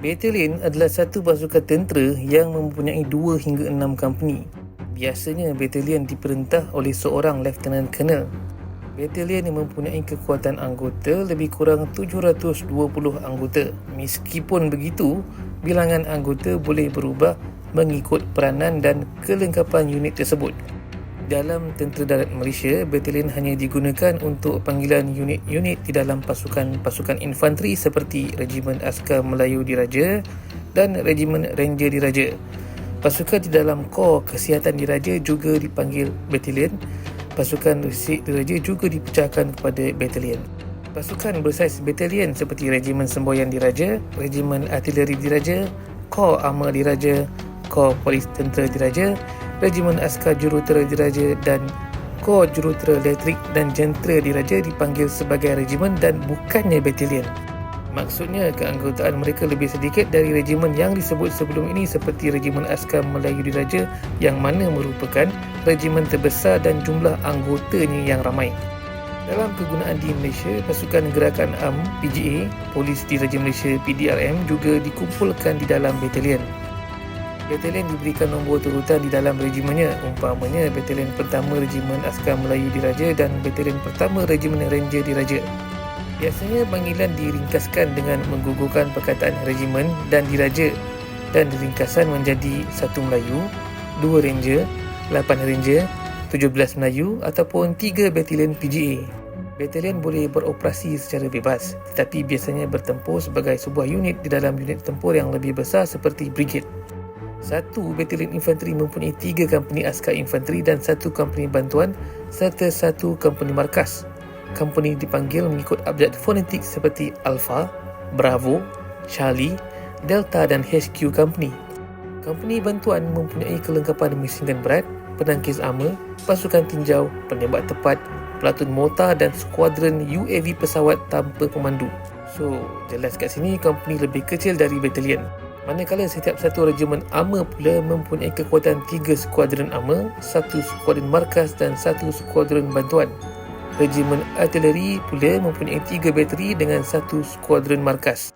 Batalion adalah satu pasukan tentera yang mempunyai dua hingga enam company. Biasanya batalion diperintah oleh seorang Lieutenant Colonel. Batalion yang mempunyai kekuatan anggota lebih kurang 720 anggota. Meskipun begitu, bilangan anggota boleh berubah mengikut peranan dan kelengkapan unit tersebut. Dalam Tentera Darat Malaysia, batalion hanya digunakan untuk panggilan unit-unit di dalam pasukan-pasukan infanteri seperti Regimen Askar Melayu Diraja dan Regimen Ranger Diraja. Pasukan di dalam Kor Kesihatan Diraja juga dipanggil batalion. Pasukan Resik Diraja juga dipecahkan kepada batalion. Pasukan bersaiz batalion seperti Regimen Semboyan Diraja, Regimen Artileri Diraja, Kor Armor Diraja, Kor Polis Tentera Diraja Regimen Askar Jurutera Diraja dan Kor Jurutera Elektrik dan Jentera Diraja dipanggil sebagai regimen dan bukannya batalion. Maksudnya keanggotaan mereka lebih sedikit dari regimen yang disebut sebelum ini seperti Regimen Askar Melayu Diraja yang mana merupakan regimen terbesar dan jumlah anggotanya yang ramai. Dalam kegunaan di Malaysia, pasukan gerakan AM PGA, Polis Diraja Malaysia PDRM juga dikumpulkan di dalam batalion. Batalion diberikan nombor turutan di dalam regimennya umpamanya Batalion Pertama Regimen Askar Melayu Diraja dan Batalion Pertama Regimen Ranger Diraja. Biasanya panggilan diringkaskan dengan menggugurkan perkataan regimen dan diraja dan diringkasan menjadi satu Melayu, dua Ranger, lapan Ranger, tujuh belas Melayu ataupun tiga Batalion PGA. Batalion boleh beroperasi secara bebas tetapi biasanya bertempur sebagai sebuah unit di dalam unit tempur yang lebih besar seperti brigade. Satu batalion infanteri mempunyai tiga company askar infanteri dan satu company bantuan serta satu company markas. Company dipanggil mengikut abjad fonetik seperti Alpha, Bravo, Charlie, Delta dan HQ Company. Company bantuan mempunyai kelengkapan mesin berat, penangkis armor, pasukan tinjau, penembak tepat, pelatun mortar dan skuadron UAV pesawat tanpa pemandu. So, jelas kat sini company lebih kecil dari batalion. Manakala setiap satu regimen armor pula mempunyai kekuatan tiga skuadron armor, satu skuadron markas dan satu skuadron bantuan. Regimen artileri pula mempunyai tiga bateri dengan satu skuadron markas.